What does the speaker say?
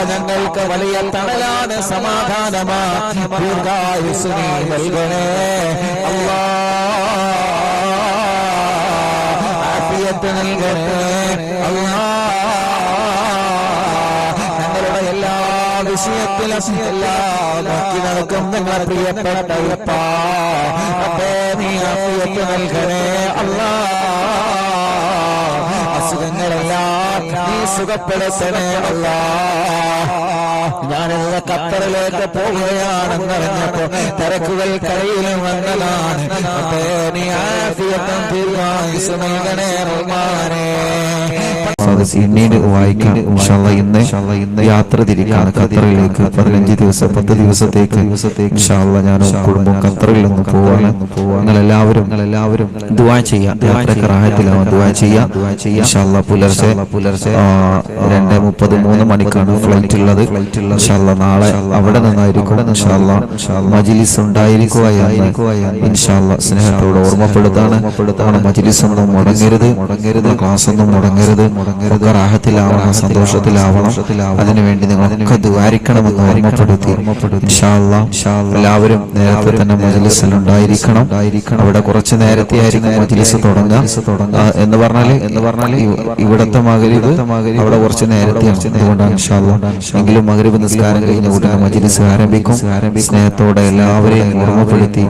അപ്പൊ ഞങ്ങൾക്ക് വലിയ തണലാണ് സമാധാനമാ. ദീർഘായുസ് നൽകണേ. അല്ലാ ആഫിയത്ത് നൽകണേ. അല്ലാ ഞങ്ങളുടെ എല്ലാ വിഷയത്തിലും എല്ലാ നോക്കി നിങ്ങളെ പ്രിയപ്പെട്ട ഉപ്പാ. അപ്പേ നീ ആഫിയത്ത് നൽകണേ. അല്ലാ അസുഖങ്ങളെല്ലാം നീ സുഖപ്പെടുത്തണേ അല്ലാ ഞാനിന്ന് ഖത്തറിലേക്ക് പോവുകയാണെന്നറിഞ്ഞപ്പോ തിരക്കുകൾ കരയിലും വന്നതാണ്. നീ ആഫിയത്തും തീരുമാനിച്ചു നൽകണേ റഹ്മാനേ. അത് പിന്നീട് വായിക്കാം ഇന്ന് ഇന്ന് യാത്ര തിരിക്കാണ് ഖത്തറിലേക്ക് പതിനഞ്ച് ദിവസം പത്ത് ദിവസത്തേക്ക് ഇൻഷാല്ലാ ഞാൻ കുടുംബം ഖത്തറിൽ നിന്ന് പോവാണ് നിങ്ങൾ എല്ലാവരും എല്ലാവരും ദുവാ ചെയ്യാം യാത്രയ്ക്ക് റാഹത്തിലാവാൻ ദുവാ ചെയ്യാം ഇൻഷാല്ലാ പുലർച്ചെ പുലർച്ചെ രണ്ട് മുപ്പത് മൂന്ന് മണിക്കാണ് ഫ്ലൈറ്റ് ഉള്ളത് ഇൻഷാല്ലാ നാളെ അവിടെ നിന്നായിരിക്കും ഇൻഷാല്ലാ മജിലിസ് ഉണ്ടായിരിക്കുകയാണ് ഇൻഷാല്ലാ സ്നേഹത്തോട് ഓർമ്മപ്പെടുത്താണ് മജിലിസ് ഒന്നും മുടങ്ങരുത് മുടങ്ങരുത് ക്ലാസ് ഒന്നും മുടങ്ങരുത് മുടങ്ങരുത് റാഹത്തിലാവണം സന്തോഷത്തിലാവണം. അതിനുവേണ്ടി നിങ്ങളൊക്കെ ദ്വാരിക്കണമെന്ന് ഓർമ്മപ്പെടുത്തി. എല്ലാവരും നേരത്തെ തന്നെ മജിലിസിൽ ഉണ്ടായിരിക്കണം. അവിടെ കുറച്ച് നേരത്തെ ആയിരിക്കും മജിലിസ് തുടങ്ങുക. എന്ന് പറഞ്ഞാൽ എന്ന് പറഞ്ഞാൽ ഇവിടത്തെ മകരീബ് അവിടെ കുറച്ച് നേരത്തെയാണ്. അതുകൊണ്ടാണ്. എങ്കിലും മകരീബ് നിസ്കാരം കഴിഞ്ഞ ഉടനെ മജിലിസ് ആരംഭിക്കും. സ്നേഹത്തോടെ എല്ലാവരെയും ഓർമ്മപ്പെടുത്തി.